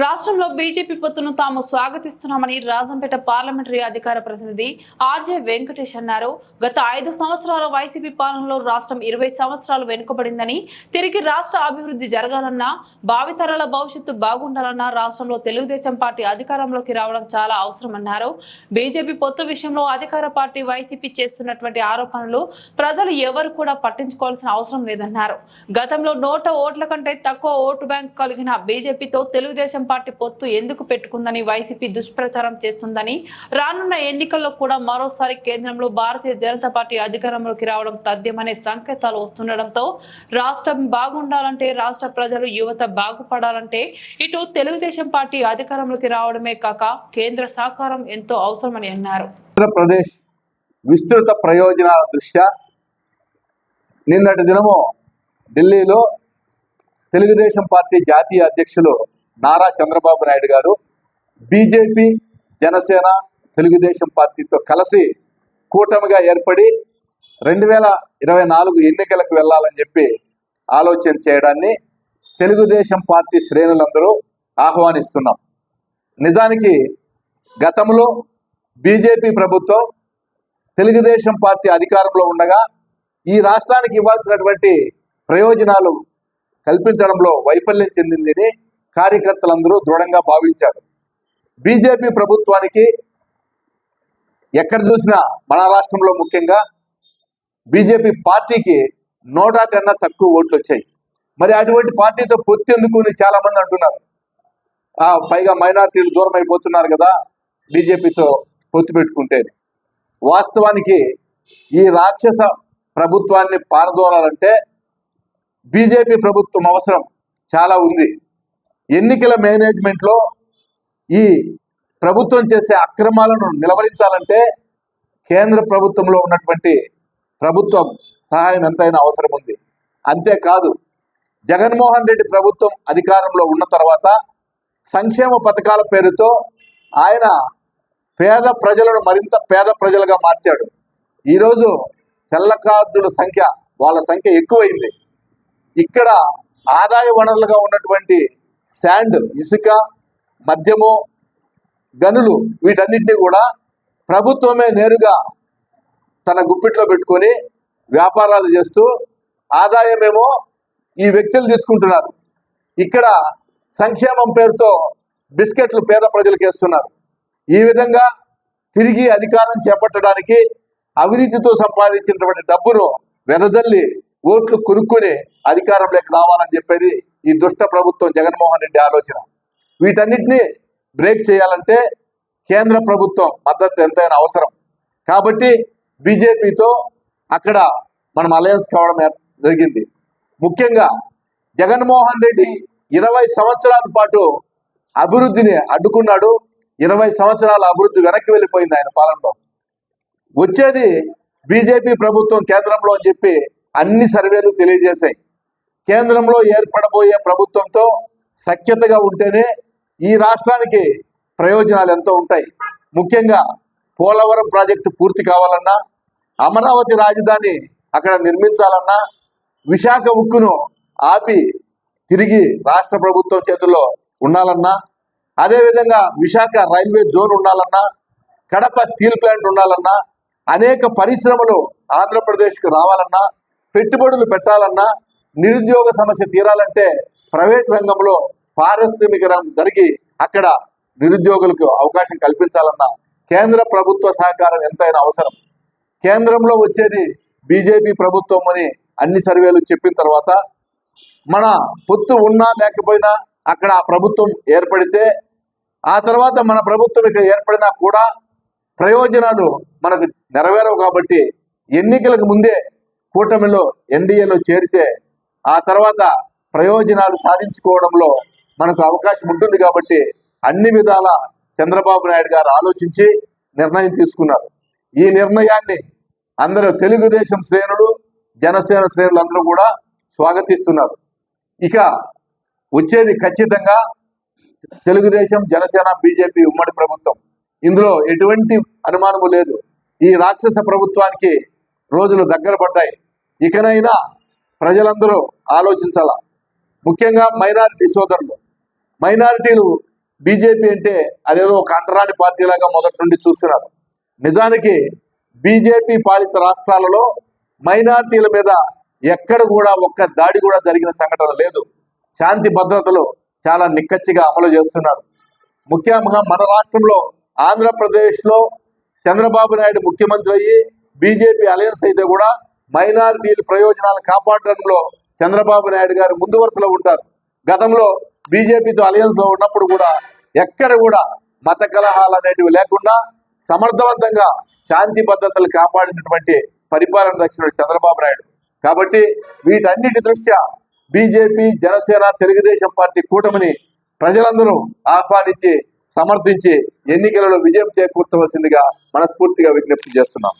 రాష్ట్రంలో బీజేపీ పొత్తును తాము స్వాగతిస్తున్నామని రాజంపేట పార్లమెంటరీ అధికార ప్రతినిధి ఆర్జే వెంకటేష్ అన్నారు. గత ఐదు సంవత్సరాల వైసీపీ పాలనలో రాష్ట్రం ఇరవై సంవత్సరాలు వెనుకబడిందని తిరిగి రాష్ట్ర అభివృద్ధి జరగాలన్నా భావితరాల భవిష్యత్తు బాగుండాలన్నా రాష్ట్రంలో తెలుగుదేశం పార్టీ అధికారంలోకి రావడం చాలా అవసరమన్నారు. బీజేపీ పొత్తు విషయంలో అధికార పార్టీ వైసీపీ చేస్తున్నటువంటి ఆరోపణలు ప్రజలు ఎవరు కూడా పట్టించుకోవాల్సిన అవసరం లేదన్నారు. గతంలో నోట ఓట్ల కంటే తక్కువ ఓటు బ్యాంక్ కలిగిన బీజేపీతో తెలుగుదేశం పార్టీ పొత్తు ఎందుకు పెట్టుకుందని వైసీపీ దుష్ప్రచారం చేస్తుందని రానున్న ఎన్నికల్లో కూడా మరోసారి కేంద్రంలో భారతీయ జనతా పార్టీ అధికారంలోకి రావడం తథ్యమనే సంకేతాలు వస్తుండటంతో రాష్ట్రం బాగుండాలంటే రాష్ట్ర ప్రజలు యువత బాగుపడాలంటే ఇటు తెలుగుదేశం పార్టీ అధికారంలోకి రావడమే కాక కేంద్ర సహకారం ఎంతో అవసరమని అన్నారు. ఆంధ్రప్రదేశ్ విస్తృత ప్రయోజనాల దృష్ట్యా నిన్నటి దినము ఢిల్లీలో తెలుగుదేశం పార్టీ జాతీయ అధ్యక్షులు నారా చంద్రబాబు నాయుడు గారు బీజేపీ జనసేన తెలుగుదేశం పార్టీతో కలిసి కూటమిగా ఏర్పడి రెండు వేల ఇరవై నాలుగు ఎన్నికలకు వెళ్ళాలని చెప్పి ఆలోచన చేయడాన్ని తెలుగుదేశం పార్టీ శ్రేణులందరూ ఆహ్వానిస్తున్నాం. నిజానికి గతంలో బీజేపీ ప్రభుత్వం తెలుగుదేశం పార్టీ అధికారంలో ఉండగా ఈ రాష్ట్రానికి ఇవ్వాల్సినటువంటి ప్రయోజనాలు కల్పించడంలో వైఫల్యం చెందిందని కార్యకర్తలందరూ దృఢంగా భావించారు. బీజేపీ ప్రభుత్వానికి ఎక్కడ చూసినా మన రాష్ట్రంలో ముఖ్యంగా బీజేపీ పార్టీకి నోటా కన్నా తక్కువ ఓట్లు వచ్చాయి. మరి అటువంటి పార్టీతో పొత్తెందుకు అని చాలా మంది అంటున్నారు. ఆ, పైగా మైనార్టీలు దూరం అయిపోతున్నారు కదా బీజేపీతో పొత్తు పెట్టుకుంటే. వాస్తవానికి ఈ రాక్షస ప్రభుత్వాన్ని పారదోలాలంటే బీజేపీ ప్రభుత్వం అవసరం. చాలా ఉంది. ఎన్నికల మేనేజ్మెంట్లో ఈ ప్రభుత్వం చేసే అక్రమాలను నిలవరించాలంటే కేంద్ర ప్రభుత్వంలో ఉన్నటువంటి ప్రభుత్వం సహాయం ఎంతైనా అవసరం ఉంది. అంతేకాదు జగన్మోహన్ రెడ్డి ప్రభుత్వం అధికారంలో ఉన్న తర్వాత సంక్షేమ పథకాల పేరుతో ఆయన పేద ప్రజలను మరింత పేద ప్రజలుగా మార్చాడు. ఈరోజు తెల్ల కార్డుల సంఖ్య వాళ్ళ సంఖ్య ఎక్కువైంది. ఇక్కడ ఆదాయ వనరులుగా ఉన్నటువంటి శాండ్ ఇసుక మద్యము గనులు వీటన్నిటిని కూడా ప్రభుత్వమే నేరుగా తన గుప్పిట్లో పెట్టుకొని వ్యాపారాలు చేస్తూ ఆదాయమేమో ఈ వ్యక్తులు తీసుకుంటున్నారు. ఇక్కడ సంక్షేమం పేరుతో బిస్కెట్లు పేద ప్రజలకు వేస్తున్నారు. ఈ విధంగా తిరిగి అధికారం చేపట్టడానికి అవినీతితో సంపాదించినటువంటి డబ్బును వెనజల్లి ఓట్లు కొనుక్కొని అధికారంలోకి రావాలని చెప్పేది ఈ దుష్ట ప్రభుత్వం జగన్మోహన్ రెడ్డి ఆలోచన. వీటన్నిటిని బ్రేక్ చేయాలంటే కేంద్ర ప్రభుత్వం మద్దతు ఎంతైనా అవసరం. కాబట్టి బీజేపీతో అక్కడ మనం అలయన్స్ కావడం జరిగింది. ముఖ్యంగా జగన్మోహన్ రెడ్డి ఇరవై సంవత్సరాల పాటు అభివృద్ధిని అడ్డుకున్నాడు. ఇరవై సంవత్సరాల అభివృద్ధి వెనక్కి వెళ్ళిపోయింది ఆయన పాలనలో. వచ్చేది బీజేపీ ప్రభుత్వం కేంద్రంలో అని చెప్పి అన్ని సర్వేలు తెలియజేశాయి. కేంద్రంలో ఏర్పడబోయే ప్రభుత్వంతో సఖ్యతగా ఉంటేనే ఈ రాష్ట్రానికి ప్రయోజనాలు ఎంతో ఉంటాయి. ముఖ్యంగా పోలవరం ప్రాజెక్టు పూర్తి కావాలన్నా అమరావతి రాజధాని అక్కడ నిర్మించాలన్నా విశాఖ ఉక్కును ఆపి తిరిగి రాష్ట్ర ప్రభుత్వం చేతుల్లో ఉండాలన్నా అదేవిధంగా విశాఖ రైల్వే జోన్ ఉండాలన్నా కడప స్టీల్ ప్లాంట్ ఉండాలన్నా అనేక పరిశ్రమలు ఆంధ్రప్రదేశ్కు రావాలన్నా పెట్టుబడులు పెట్టాలన్నా నిరుద్యోగ సమస్య తీరాలంటే ప్రైవేట్ రంగంలో పారిశ్రామికరం జరిగి అక్కడ నిరుద్యోగులకు అవకాశం కల్పించాలన్నా కేంద్ర ప్రభుత్వ సహకారం ఎంతైనా అవసరం. కేంద్రంలో వచ్చేది బీజేపీ ప్రభుత్వం అని అన్ని సర్వేలు చెప్పిన తర్వాత మన పొత్తు ఉన్నా లేకపోయినా అక్కడ ఆ ప్రభుత్వం ఏర్పడితే ఆ తర్వాత మన ప్రభుత్వం ఇక్కడ ఏర్పడినా కూడా ప్రయోజనాలు మనకు నెరవేరవు కాబట్టి ఎన్నికలకు ముందే కూటమిలో ఎన్డీఏలో చేరితే ఆ తర్వాత ప్రయోజనాలు సాధించుకోవడంలో మనకు అవకాశం ఉంటుంది కాబట్టి అన్ని విధాల చంద్రబాబు నాయుడు గారు ఆలోచించి నిర్ణయం తీసుకున్నారు. ఈ నిర్ణయాన్ని అందరూ తెలుగుదేశం శ్రేణులు జనసేన శ్రేణులు అందరూ కూడా స్వాగతిస్తున్నారు. ఇక వచ్చేది ఖచ్చితంగా తెలుగుదేశం జనసేన బీజేపీ ఉమ్మడి ప్రభుత్వం. ఇందులో ఎటువంటి అనుమానము లేదు. ఈ రాక్షస ప్రభుత్వానికి రోజులు దగ్గర పడ్డాయి. ఇకనైనా ప్రజలందరూ ఆలోచించాల? ముఖ్యంగా మైనారిటీ సోదరులు. మైనారిటీలు బీజేపీ అంటే అదేదో ఒక అంటరాని పార్టీలాగా మొదటి నుండి చూస్తున్నారు. నిజానికి బీజేపీ పాలిత రాష్ట్రాలలో మైనారిటీల మీద ఎక్కడ కూడా ఒక్క దాడి కూడా జరిగిన సంఘటన లేదు. శాంతి భద్రతలు చాలా నిక్కచ్చిగా అమలు చేస్తున్నారు. ముఖ్యంగా మన రాష్ట్రంలో ఆంధ్రప్రదేశ్లో చంద్రబాబు నాయుడు ముఖ్యమంత్రి అయ్యి బీజేపీ అలయన్స్ అయితే కూడా మైనారిటీల ప్రయోజనాలను కాపాడడంలో చంద్రబాబు నాయుడు గారు ముందు వరుసలో ఉంటారు. గతంలో బీజేపీతో అలయన్స్లో ఉన్నప్పుడు కూడా ఎక్కడ కూడా మత కలహాలు అనేటివి లేకుండా సమర్థవంతంగా శాంతి భద్రతలు కాపాడినటువంటి పరిపాలన దక్షిణుడు చంద్రబాబు నాయుడు. కాబట్టి వీటన్నిటి దృష్ట్యా బీజేపీ జనసేన తెలుగుదేశం పార్టీ కూటమిని ప్రజలందరూ ఆహ్వానించి సమర్థించి ఎన్నికలలో విజయం చేకూర్చవలసిందిగా మనస్ఫూర్తిగా విజ్ఞప్తి చేస్తున్నాం.